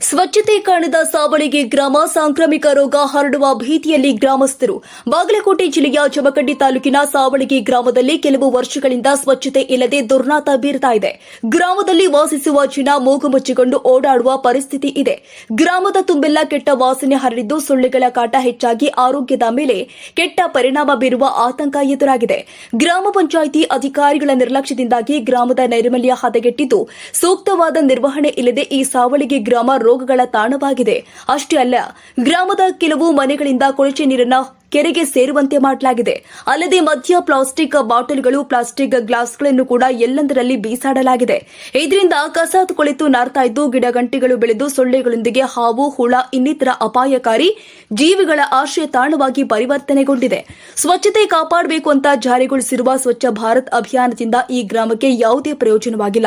ಸ್ವಚ್ಛತೆ ಕಾಣದ ಸಾವಳಿಗೆ ಗ್ರಾಮ ಸಾಂಕ್ರಾಮಿಕ ರೋಗ ಹರಡುವ ಭೀತಿಯಲ್ಲಿ ಗ್ರಾಮಸ್ಥರು. ಬಾಗಲಕೋಟೆ ಜಿಲ್ಲೆಯ ಜಮಖಂಡಿ ತಾಲೂಕಿನ ಸಾವಳಿಗೆ ಗ್ರಾಮದಲ್ಲಿ ಕೆಲವು ವರ್ಷಗಳಿಂದ ಸ್ವಚ್ಛತೆ ಇಲ್ಲದೆ ದುರ್ನಾತ ಬೀರ್ತಾ ಇದೆ. ಗ್ರಾಮದಲ್ಲಿ ವಾಸಿಸುವ ಜನ ಮೂಗು ಮುಚ್ಚಿಕೊಂಡು ಓಡಾಡುವ ಪರಿಸ್ಥಿತಿ ಇದೆ. ಗ್ರಾಮದ ತುಂಬೆಲ್ಲ ಕೆಟ್ಟ ವಾಸನೆ ಹರಡಿದ್ದು ಸೊಳ್ಳೆಗಳ ಕಾಟ ಹೆಚ್ಚಾಗಿ ಆರೋಗ್ಯದ ಮೇಲೆ ಕೆಟ್ಟ ಪರಿಣಾಮ ಬೀರುವ ಆತಂಕ ಎದುರಾಗಿದೆ. ಗ್ರಾಮ ಪಂಚಾಯಿತಿ ಅಧಿಕಾರಿಗಳ ನಿರ್ಲಕ್ಷ್ಯದಿಂದಾಗಿ ಗ್ರಾಮದ ನೈರ್ಮಲ್ಯ ಹದಗೆಟ್ಟಿದ್ದು, ಸೂಕ್ತವಾದ ನಿರ್ವಹಣೆ ಇಲ್ಲದೆ ಈ ಸಾವಳಿಗೆ ಗ್ರಾಮ ರೋಗಗಳ ತಾಣವಾಗಿದೆ. ಅಷ್ಟೇ ಅಲ್ಲ ಗ್ರಾಮದ ಕೆಲವು ಮನೆಗಳಿಂದ ಕೊಳಚೆ ನೀರನ್ನ ಕೆರೆಗೆ ಸೇರುವಂತೆ ಮಾಡಲಾಗಿದೆ. ಅಲ್ಲದೆ ಮಧ್ಯ ಪ್ಲಾಸ್ಟಿಕ್ ಬಾಟಲ್ಗಳು, ಪ್ಲಾಸ್ಟಿಕ್ ಗ್ಲಾಸ್ಗಳನ್ನು ಕೂಡ ಎಲ್ಲೆಂದರಲ್ಲಿ ಬೀಸಾಡಲಾಗಿದೆ. ಇದರಿಂದ ಕಸ ಕುಳಿತು ನಾರ್ತಾ ಇದ್ದು ಗಿಡಗಂಟಿಗಳು ಬೆಳೆದು ಸೊಳ್ಳೆಗಳೊಂದಿಗೆ ಹಾವು, ಹುಳ, ಇನ್ನಿತರ ಅಪಾಯಕಾರಿ ಜೀವಿಗಳ ಆಶ್ರಯ ತಾಣವಾಗಿ ಪರಿವರ್ತನೆಗೊಂಡಿದೆ. ಸ್ವಚ್ಛತೆ ಕಾಪಾಡಬೇಕು ಅಂತ ಜಾರಿಗೊಳಿಸಿರುವ ಸ್ವಚ್ಛ ಭಾರತ್ ಅಭಿಯಾನದಿಂದ ಈ ಗ್ರಾಮಕ್ಕೆ ಯಾವುದೇ ಪ್ರಯೋಜನವಾಗಿಲ್ಲ.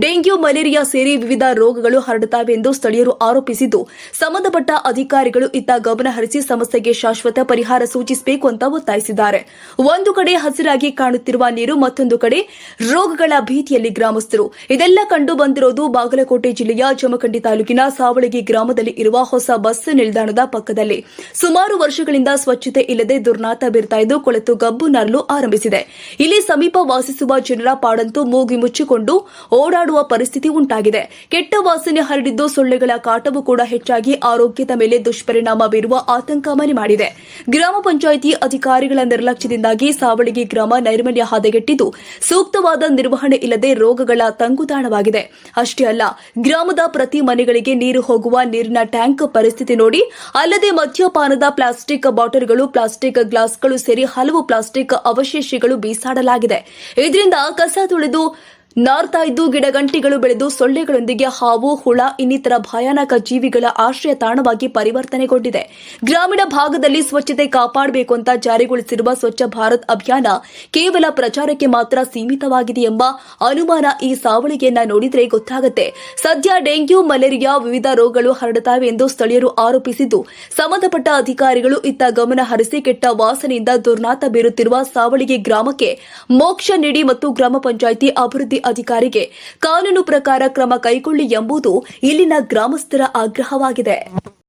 ಡೆಂಗ್ಯೂ, ಮಲೇರಿಯಾ ಸೇರಿ ವಿವಿಧ ರೋಗಗಳು ಹರಡುತ್ತವೆ ಎಂದು ಸ್ಥಳೀಯರು ಆರೋಪಿಸಿದ್ದು, ಸಂಬಂಧಪಟ್ಟ ಅಧಿಕಾರಿಗಳು ಇತ್ತ ಗಮನ ಹರಿಸಿ ಸಮಸ್ಯೆಗೆ ಶಾಶ್ವತ ಪರಿಹಾರ ಸೂಚಿಸಬೇಕು ಅಂತ ಒತ್ತಾಯಿಸಿದ್ದಾರೆ. ಒಂದು ಕಡೆ ಹಸಿರಾಗಿ ಕಾಣುತ್ತಿರುವ ನೀರು, ಮತ್ತೊಂದು ಕಡೆ ರೋಗಗಳ ಭೀತಿಯಲ್ಲಿ ಗ್ರಾಮಸ್ಥರು. ಇದೆಲ್ಲ ಕಂಡು ಬಂದಿರೋದು ಬಾಗಲಕೋಟೆ ಜಿಲ್ಲೆಯ ಜಮಖಂಡಿ ತಾಲೂಕಿನ ಸಾವಳಗಿ ಗ್ರಾಮದಲ್ಲಿ ಇರುವ ಹೊಸ ಬಸ್ ನಿಲ್ದಾಣದ ಪಕ್ಕದಲ್ಲಿ. ಸುಮಾರು ವರ್ಷಗಳಿಂದ ಸ್ವಚ್ಛತೆ ಇಲ್ಲದೆ ದುರ್ನಾತ ಬೀರ್ತಾ ಇದ್ದು ಕೊಳೆತು ಗಬ್ಬು ನರಲು ಆರಂಭಿಸಿದೆ. ಇಲ್ಲಿ ಸಮೀಪ ವಾಸಿಸುವ ಜನರ ಪಾಡಂತೂ ಮೂಗಿ ಮುಚ್ಚಿಕೊಂಡು ಓಡಾಡುವ ಪರಿಸ್ಥಿತಿ ಉಂಟಾಗಿದೆ. ಕೆಟ್ಟ ವಾಸನೆ ಹರಡಿದ್ದು ಸೊಳ್ಳೆಗಳ ಕಾಟವು ಕೂಡ ಹೆಚ್ಚಾಗಿ ಆರೋಗ್ಯದ ಮೇಲೆ ದುಷ್ಪರಿಣಾಮ ಬೀರುವ ಆತಂಕ ಮನೆ ಮಾಡಿದೆ. ಗ್ರಾಮ ಪಂಚಾಯಿತಿ ಅಧಿಕಾರಿಗಳ ನಿರ್ಲಕ್ಷ್ಯದಿಂದಾಗಿ ಸಾವಳಿಗೆ ಗ್ರಾಮ ನೈರ್ಮಲ್ಯ ಹದಗೆಟ್ಟಿದ್ದು ಸೂಕ್ತವಾದ ನಿರ್ವಹಣೆ ಇಲ್ಲದೆ ರೋಗಗಳ ತಂಗುದಾಣವಾಗಿದೆ ಅಷ್ಟೇ ಅಲ್ಲ, ಗ್ರಾಮದ ಪ್ರತಿ ಮನೆಗಳಿಗೆ ನೀರು ಹೋಗುವ ನೀರಿನ ಟ್ಯಾಂಕ್ ಪರಿಸ್ಥಿತಿ ನೋಡಿ, ಅಲ್ಲದೆ ಮದ್ಯಪಾನದ ಪ್ಲಾಸ್ಟಿಕ್ ಬಾಟಲ್ಗಳು, ಪ್ಲಾಸ್ಟಿಕ್ ಗ್ಲಾಸ್ಗಳು ಸೇರಿ ಹಲವು ಪ್ಲಾಸ್ಟಿಕ್ ಅವಶೇಷಗಳು ಬೀಸಾಡಲಾಗಿದೆ. ಇದರಿಂದ ಕಸ ತುಳಿದು ನಾರ್ತಾ ಇದ್ದು ಗಿಡಗಂಟಿಗಳು ಬೆಳೆದು ಸೊಳ್ಳೆಗಳೊಂದಿಗೆ ಹಾವು, ಹುಳ, ಇನ್ನಿತರ ಭಯಾನಕ ಜೀವಿಗಳ ಆಶ್ರಯ ತಾಣವಾಗಿ ಪರಿವರ್ತನೆಗೊಂಡಿದೆ. ಗ್ರಾಮೀಣ ಭಾಗದಲ್ಲಿ ಸ್ವಚ್ಛತೆ ಕಾಪಾಡಬೇಕು ಅಂತ ಜಾರಿಗೊಳಿಸಿರುವ ಸ್ವಚ್ಛ ಭಾರತ್ ಅಭಿಯಾನ ಕೇವಲ ಪ್ರಚಾರಕ್ಕೆ ಮಾತ್ರ ಸೀಮಿತವಾಗಿದೆ ಎಂಬ ಅನುಮಾನ ಈ ಸಾವಳಿಗೆಯನ್ನ ನೋಡಿದ್ರೆ ಗೊತ್ತಾಗುತ್ತೆ. ಸದ್ಯ ಡೆಂಗ್ಯೂ, ಮಲೇರಿಯಾ ವಿವಿಧ ರೋಗಗಳು ಹರಡುತ್ತವೆ ಎಂದು ಸ್ಥಳೀಯರು ಆರೋಪಿಸಿದ್ದು, ಸಂಬಂಧಪಟ್ಟ ಅಧಿಕಾರಿಗಳು ಇತ್ತ ಗಮನ ಹರಿಸಿ ಕೆಟ್ಟ ವಾಸನೆಯಿಂದ ದುರ್ನಾತ ಬೀರುತ್ತಿರುವ ಸಾವಳಿಗೆ ಗ್ರಾಮಕ್ಕೆ ಮೋಕ್ಷ ನೀಡಿ ಮತ್ತು ಗ್ರಾಮ ಪಂಚಾಯಿತಿ ಅಭಿವೃದ್ಧಿ ಅಧಿಕಾರಿಗೆ ಕಾನೂನು ಪ್ರಕಾರ ಕ್ರಮ ಕೈಗೊಳ್ಳಿ ಎಂಬುದು ಇಲ್ಲಿನ ಗ್ರಾಮಸ್ಥರ ಆಗ್ರಹವಾಗಿದೆ.